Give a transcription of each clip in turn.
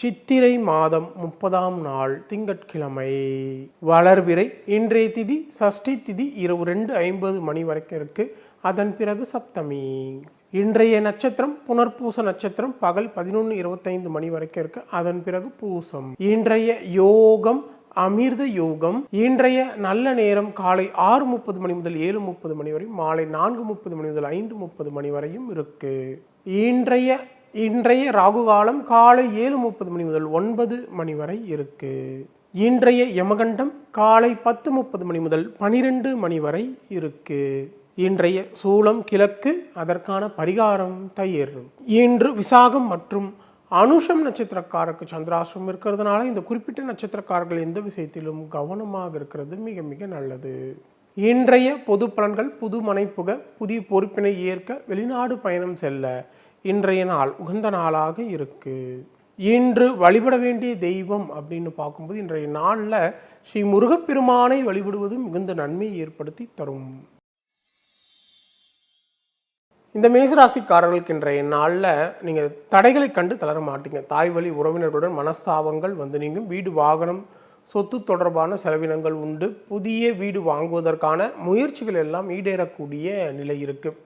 சித்திரை மாதம் முப்பதாம் நாள் திங்கட்கிழமை. வளர்பிறை இன்றைய திதி சஷ்டி திதி இரவு ரெண்டு ஐம்பது மணி வரைக்கும் இருக்கு. அதன் பிறகு சப்தமி. இன்றைய நட்சத்திரம் புனர்பூச நட்சத்திரம் பகல் பதினொன்று இருபத்தைந்து மணி வரைக்கும் இருக்கு. அதன் பிறகு பூசம். இன்றைய யோகம் அமிர்த யோகம். இன்றைய நல்ல நேரம் காலை ஆறு முப்பது மணி முதல் ஏழு முப்பது மணி வரையும் மாலை நான்கு முப்பது மணி முதல் ஐந்து முப்பது மணி வரையும் இருக்கு. இன்றைய இன்றைய ராகு காலம் காலை ஏழு முப்பது மணி முதல் ஒன்பது மணி வரை இருக்கு. இன்றைய யமகண்டம் காலை பத்து முப்பது மணி முதல் பனிரெண்டு மணி வரை இருக்கு. இன்றைய சூலம் கிழக்கு அதற்கான பரிகாரம் தயிர். இன்று விசாகம் மற்றும் அனுஷம் நட்சத்திரக்காரருக்கு சந்திராசிரம் இருக்கிறதுனால இந்த குறிப்பிட்ட நட்சத்திரக்காரர்கள் எந்த விஷயத்திலும் கவனமாக இருக்கிறது மிக மிக நல்லது. இன்றைய பொது பலன்கள் புது மனை புக புதிய பொறுப்பினை ஏற்க வெளிநாடு பயணம் செல்ல இன்றைய நாள் உகந்த நாளாக இருக்குது இன்று வழிபட வேண்டிய தெய்வம் அப்படின்னு பார்க்கும்போது இன்றைய நாளில் ஸ்ரீ முருகப்பெருமானை வழிபடுவது மிகுந்த நன்மையை ஏற்படுத்தி தரும். இந்த மேசராசிக்காரர்களுக்கு இன்றைய நாளில் நீங்கள் தடைகளை கண்டு தளர மாட்டீங்க. தாய் வழி உறவினர்களுடன் மனஸ்தாபங்கள் வந்து நீங்கும். வீடு வாகனம் சொத்து தொடர்பான செலவினங்கள் உண்டு. புதிய வீடு வாங்குவதற்கான முயற்சிகள் எல்லாம் ஈடேறக்கூடிய நிலை இருக்குது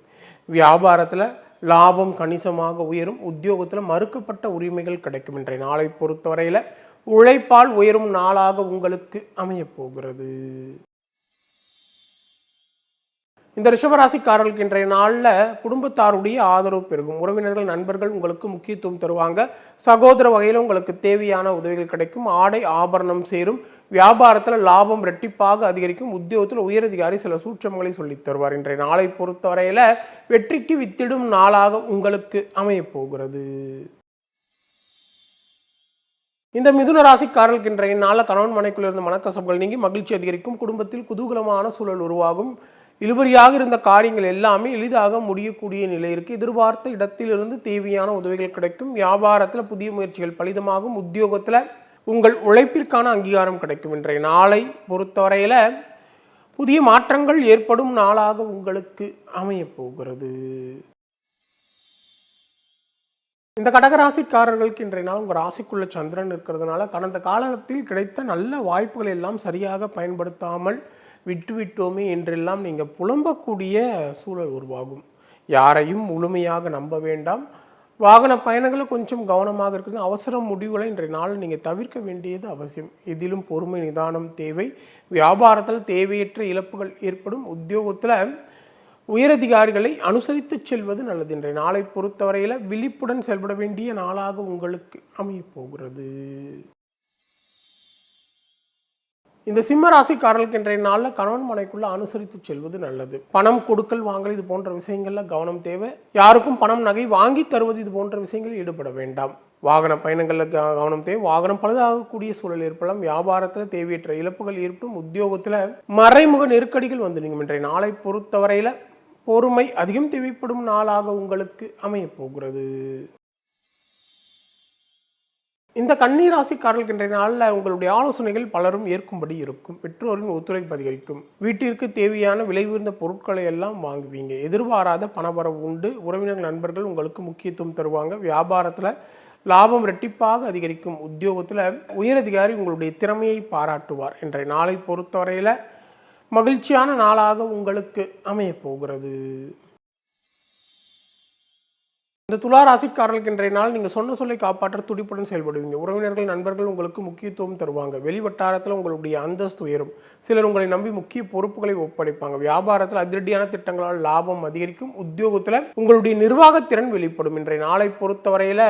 வியாபாரத்தில் லாபம் கணிசமாக உயரும். உத்தியோகத்தில் மறுக்கப்பட்ட உரிமைகள் கிடைக்கும் இன்றைய நாளை பொறுத்தவரையில் உழைப்பால் உயரும் நாளாக உங்களுக்கு அமையப் போகிறது. இந்த ரிஷபராசிக்காரர்களுக்கு இன்றைய நாளில் குடும்பத்தாருடைய ஆதரவு பெருகும். உறவினர்கள் நண்பர்கள் உங்களுக்கு முக்கியத்துவம் தருவாங்க. சகோதர வகையில் உங்களுக்கு தேவையான உதவிகள் கிடைக்கும். ஆடை ஆபரணம் சேரும். வியாபாரத்தில் லாபம் ரெட்டிப்பாக அதிகரிக்கும். உத்தியோகத்தில் உயரதிகாரி சில சூட்சமங்களை சொல்லித் தருவார். இன்றைய நாளை பொறுத்தவரையில் வெற்றிக்கு வித்திடும் நாளாக உங்களுக்கு அமையப்போகிறது இந்த மிதுன ராசிக்காரர்களுக்கு இன்றைய நாளில் கணவன் மனைக்குள்ளிருந்த மனக்கசப்புகள் நீங்கி மகிழ்ச்சி அதிகரிக்கும். குடும்பத்தில் குதூகலமான சூழல் உருவாகும். இழுபறியாக இருந்த காரியங்கள் எல்லாமே எளிதாக முடியக்கூடிய நிலை இருக்கு. எதிர்பார்த்த இடத்திலிருந்து தேவையான உதவிகள் கிடைக்கும். வியாபாரத்தில் புதிய முயற்சிகள் பலிதமாகும். உத்தியோகத்தில் உங்கள் உழைப்பிற்கான அங்கீகாரம் கிடைக்கும். இன்றைய நாளை பொறுத்தவரையில் புதிய மாற்றங்கள் ஏற்படும் நாளாக உங்களுக்கு அமையப்போகிறது இந்த கடகராசிக்காரர்களுக்கு இன்றைய நாள் உங்கள் ராசிக்குள்ள சந்திரன் இருக்கிறதுனால கடந்த காலத்தில் கிடைத்த நல்ல வாய்ப்புகளை எல்லாம் சரியாக பயன்படுத்தாமல் விட்டுவிட்டோமே என்றெல்லாம் நீங்கள் புலம்பக்கூடிய சூழல் உருவாகும். யாரையும் முழுமையாக நம்ப வேண்டாம். வாகன பயணங்களை கொஞ்சம் கவனமாக இருக்குது அவசர முடிவுகளை இன்றைய நாள் நீங்கள் தவிர்க்க வேண்டியது அவசியம். இதிலும் பொறுமை நிதானம் தேவை. வியாபாரத்தில் தேவையற்ற இழப்புகள் ஏற்படும். உத்தியோகத்தில் உயரதிகாரிகளை அனுசரித்து செல்வது நல்லது. இன்றைய நாளை பொறுத்தவரையில் விழிப்புடன் செயல்பட வேண்டிய நாளாக உங்களுக்கு அமையப் போகிறது. இந்த சிம்ம ராசிக்காரர்களுக்கு இன்றைய நாளில் கணவன் மனைக்குள்ள அனுசரித்து செல்வது நல்லது. பணம் கொடுக்கல் வாங்கல் இது போன்ற விஷயங்கள்ல கவனம் தேவை. யாருக்கும் பணம் நகை வாங்கி தருவது இது போன்ற விஷயங்களில் ஈடுபட வேண்டாம். வாகன பயணங்களில் க- கவனம் தேவை. வாகனம் பழுதாகக்கூடிய சூழல் ஏற்படலாம். வியாபாரத்தில் தேவையற்ற இழப்புகள் ஏற்படும். உத்தியோகத்தில் மறைமுக நெருக்கடிகள் வந்து நீங்கள் இன்றைய நாளை பொறுத்தவரையில் பொறுமை அதிகம் தேவைப்படும் நாளாக உங்களுக்கு அமையப் போகிறது. இந்த கன்னிராசிக்காரர்களுக்கு இன்றைய நாளில் உங்களுடைய ஆலோசனைகள் பலரும் ஏற்கும்படி இருக்கும். பெற்றோரின் ஒத்துழைப்பு அதிகரிக்கும். வீட்டிற்கு தேவையான விலை உயர்ந்த பொருட்களை எல்லாம் வாங்குவீங்க. எதிர்பாராத பணவரவு உண்டு. உறவினர்கள் நண்பர்கள் உங்களுக்கு முக்கியத்துவம் தருவாங்க. வியாபாரத்தில் லாபம் ரெட்டிப்பாக அதிகரிக்கும். உத்தியோகத்தில் உயரதிகாரி உங்களுடைய திறமையை பாராட்டுவார் இன்றைய நாளை பொறுத்தவரையில் மகிழ்ச்சியான நாளாக உங்களுக்கு அமையப் போகிறது. இந்த துலா ராசிக்காரர்களுக்கு இன்றைய நாள் நீங்கள் சொன்ன சொல்லை காப்பாற்ற துடிப்புடன் செயல்படுவீங்க. உறவினர்கள் நண்பர்கள் உங்களுக்கு முக்கியத்துவம் தருவாங்க. வெளி வட்டாரத்தில் உங்களுடைய அந்தஸ்து உயரும். சிலர் உங்களை நம்பி முக்கிய பொறுப்புகளை ஒப்படைப்பாங்க. வியாபாரத்தில் அதிரடியான திட்டங்களால் லாபம் அதிகரிக்கும். உத்தியோகத்தில் உங்களுடைய நிர்வாகத்திறன் வெளிப்படும். இன்றைய நாளை பொறுத்தவரையில்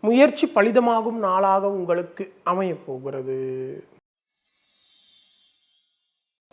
முயற்சி பலிதமாகும் நாளாக உங்களுக்கு அமையப் போகிறது.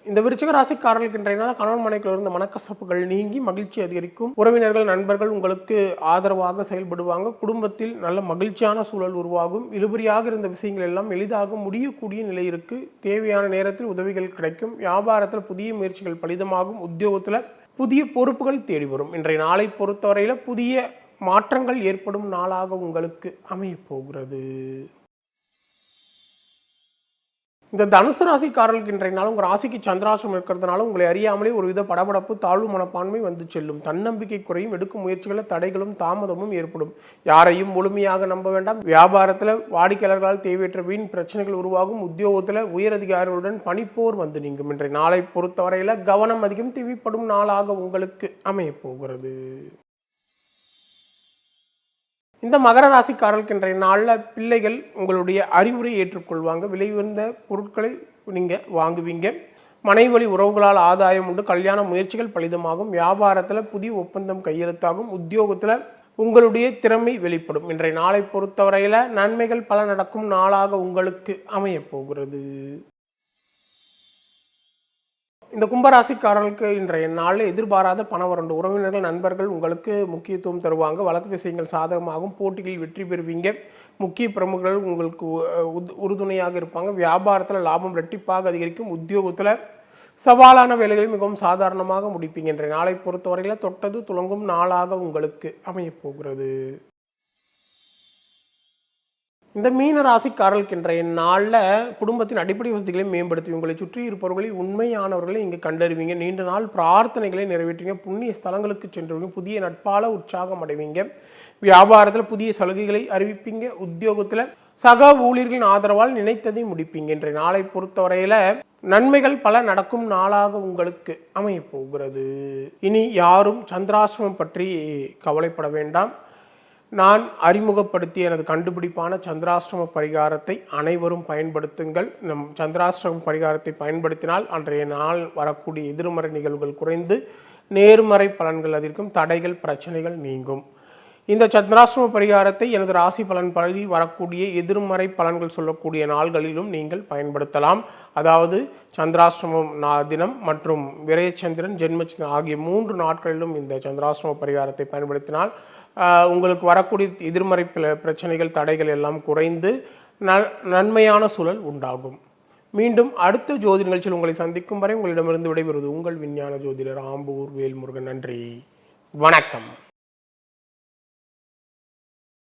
இந்த விருச்சிக ராசிக்காரர்களுக்கு இன்றைய நாள் கணவன் மனைக்குள்ள இருந்த மனக்கசப்புகள் நீங்கி மகிழ்ச்சி அதிகரிக்கும். உறவினர்கள் நண்பர்கள் உங்களுக்கு ஆதரவாக செயல்படுவாங்க. குடும்பத்தில் நல்ல மகிழ்ச்சியான சூழல் உருவாகும். இழுபறியாக இருந்த விஷயங்கள் எல்லாம் எளிதாக முடியக்கூடிய நிலை இருக்கு. தேவையான நேரத்தில் உதவிகள் கிடைக்கும். வியாபாரத்தில் புதிய முயற்சிகள் பலிதமாகும். உத்தியோகத்தில் புதிய பொறுப்புகள் தேடி வரும். இன்றைய நாளை பொறுத்தவரையில் புதிய மாற்றங்கள் ஏற்படும் நாளாக உங்களுக்கு அமையப் போகிறது. இந்த தனுசு ராசிக்காரர்களுக்கு இன்றைய நாள் உங்கள் ராசிக்கு சந்திராசிரம் இருக்கிறதுனால உங்களை அறியாமலே ஒரு வித படபடப்பு தாழ்வு மனப்பான்மை வந்து செல்லும். தன்னம்பிக்கை குறையும் எடுக்கும் முயற்சிகளில் தடைகளும் தாமதமும் ஏற்படும். யாரையும் முழுமையாக நம்ப வேண்டாம். வியாபாரத்தில் வாடிக்கையாளர்களால் தேவையற்ற வீண் பிரச்சனைகள் உருவாகும். உத்தியோகத்தில் உயரதிகாரிகளுடன் பணிப்போர் வந்து நீங்கும். இன்றைய நாளை பொறுத்தவரையில் கவனம் அதிகம் தேவைப்படும் நாளாக உங்களுக்கு அமையப் போகிறது. இந்த மகர ராசிக்காரர்களுக்கு இன்றைய நாளில் பிள்ளைகள் உங்களுடைய அறிவுரை ஏற்றுக்கொள்வாங்க. விலை உயர்ந்த பொருட்களை நீங்கள் வாங்குவீங்க. மனைவி வழி உறவுகளால் ஆதாயம் உண்டு. கல்யாண முயற்சிகள் பலிதமாகும். வியாபாரத்தில் புதிய ஒப்பந்தம் கையெழுத்தாகும். உத்தியோகத்தில் உங்களுடைய திறமை வெளிப்படும். இன்றைய நாளை பொறுத்தவரையில் நன்மைகள் பல நடக்கும் நாளாக உங்களுக்கு அமையப் போகிறது. இந்த கும்பராசிக்காரர்களுக்கு இன்றைய நாளில் எதிர்பாராத பணவரண்டு உறவினர்கள் நண்பர்கள் உங்களுக்கு முக்கியத்துவம் தருவாங்க. வழக்கு விஷயங்கள் சாதகமாகும். போட்டிகளில் வெற்றி பெறுவீங்க. முக்கிய பிரமுகர்கள் உங்களுக்கு உ- உறுதுணையாக இருப்பாங்க. வியாபாரத்தில் லாபம் ரெட்டிப்பாக அதிகரிக்கும். உத்தியோகத்தில் சவாலான வேலைகளை மிகவும் சாதாரணமாக முடிப்பீங்க. இன்றைய நாளை பொறுத்தவரையில் தொட்டது துளங்கும் நாளாக உங்களுக்கு அமையப் போகிறது. இந்த மீன ராசிக்காரர்களுக்கு இன்றைய நாளில் குடும்பத்தின் அடிப்படை வசதிகளை மேம்படுத்தி உங்களை சுற்றி இருப்பவர்களை உண்மையானவர்களை இங்கே கண்டறிவீங்க. நீண்ட நாள் பிரார்த்தனைகளை நிறைவேற்றுவீங்க. புண்ணிய ஸ்தலங்களுக்கு சென்றுவீங்க புதிய நட்பால உற்சாகம் அடைவீங்க. வியாபாரத்தில் புதிய சலுகைகளை அறிவிப்பீங்க. உத்தியோகத்தில் சக ஊழியர்களின் ஆதரவால் நினைத்ததை முடிப்பீங்க. இன்றைய நாளை பொறுத்தவரையில் நன்மைகள் பல நடக்கும் நாளாக உங்களுக்கு அமையப் போகிறது இனி யாரும் சந்திராசிரமம் பற்றி கவலைப்பட வேண்டாம். நான் அறிமுகப்படுத்திய எனது கண்டுபிடிப்பான சந்திராஷ்டம பரிகாரத்தை அனைவரும் பயன்படுத்துங்கள். நம் சந்திராஷ்டம பரிகாரத்தை பயன்படுத்தினால் அன்றைய நாள் வரக்கூடிய எதிர்மறை நிகழ்வுகள் குறைந்து நேர்மறை பலன்கள் அதிர்க்கும் தடைகள் பிரச்சனைகள் நீங்கும். இந்த சந்திராஷ்டம பரிகாரத்தை எனது ராசி பலன் படி வரக்கூடிய எதிர்மறை பலன்கள் சொல்லக்கூடிய நாள்களிலும் நீங்கள் பயன்படுத்தலாம். அதாவது சந்திராஷ்டமம் நா- தினம் மற்றும் விரயச்சந்திரன் ஜென்மச்சந்திரன் ஆகிய மூன்று நாட்களிலும் இந்த சந்திராஷ்டம பரிகாரத்தை பயன்படுத்தினால் உங்களுக்கு வரக்கூடிய எதிர்மறை பிர- பிரச்சனைகள் தடைகள் எல்லாம் குறைந்து நன்மையான சூழல் உண்டாகும். மீண்டும் அடுத்த ஜோதி நிகழ்ச்சியில் உங்களை சந்திக்கும் வரை உங்களிடமிருந்து விடைபெறுவது உங்கள் விஞ்ஞான ஜோதிடர் ஆம்பூர் வேல்முருகன். நன்றி. வணக்கம்.